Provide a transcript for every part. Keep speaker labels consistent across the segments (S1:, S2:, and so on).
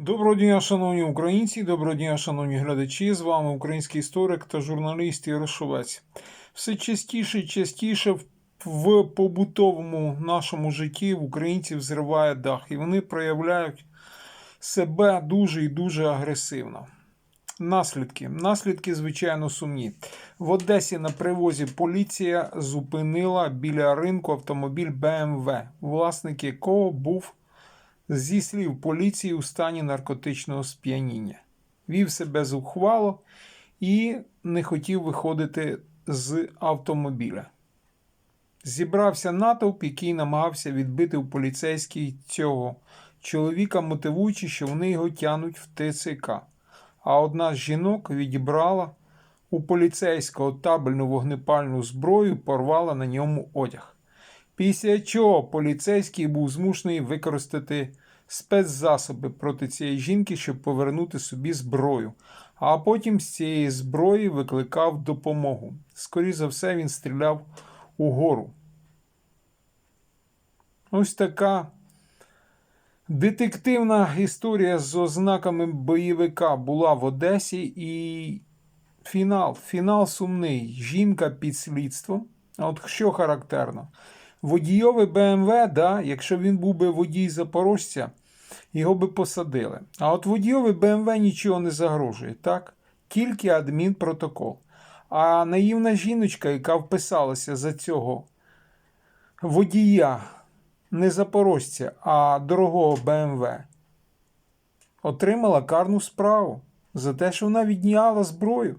S1: Доброго дня, шановні українці, доброго дня, шановні глядачі. З вами український історик та журналіст Ярошовець. Все частіше і частіше в- в побутовому нашому житті в українців зриває дах, і вони проявляють себе дуже і дуже агресивно. Наслідки. Наслідки, звичайно, сумні. В Одесі на привозі поліція зупинила біля ринку автомобіль BMW, власник якого був зі слів поліції у стані наркотичного сп'яніння. Вів себе зухвало і не хотів виходити з автомобіля. Зібрався натовп, який намагався відбити у поліцейський цього чоловіка, мотивуючи, що вони його тянуть в ТЦК. А одна з жінок відібрала у поліцейського табельну вогнепальну зброю порвала на ньому одяг. Після чого поліцейський був змушений використати спецзасоби проти цієї жінки, щоб повернути собі зброю. А потім з цієї зброї викликав допомогу. Скоріше за все, він стріляв угору. Ось така детективна історія з ознаками бойовика була в Одесі і фінал. Фінал сумний. Жінка під слідством. От що характерно? Водійовий БМВ, да, якщо він був би водій Запорожця, його би посадили. А от водійовий БМВ нічого не загрожує, так? Тільки адмінпротокол. А наївна жіночка, яка вписалася за цього водія, не запорожця, а дорогого БМВ, отримала карну справу за те, що вона відняла зброю,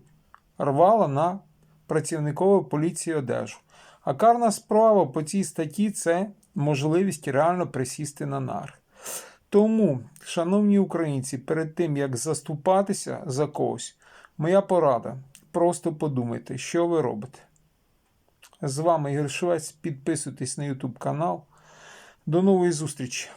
S1: рвала на працівникової поліції одежу. А карна справа по цій статті це можливість реально присісти на нар. Тому, шановні українці, перед тим як заступатися за когось, моя порада. Просто подумайте, що ви робите. З вами Ігор Швець. Підписуйтесь на YouTube канал. До нової зустрічі!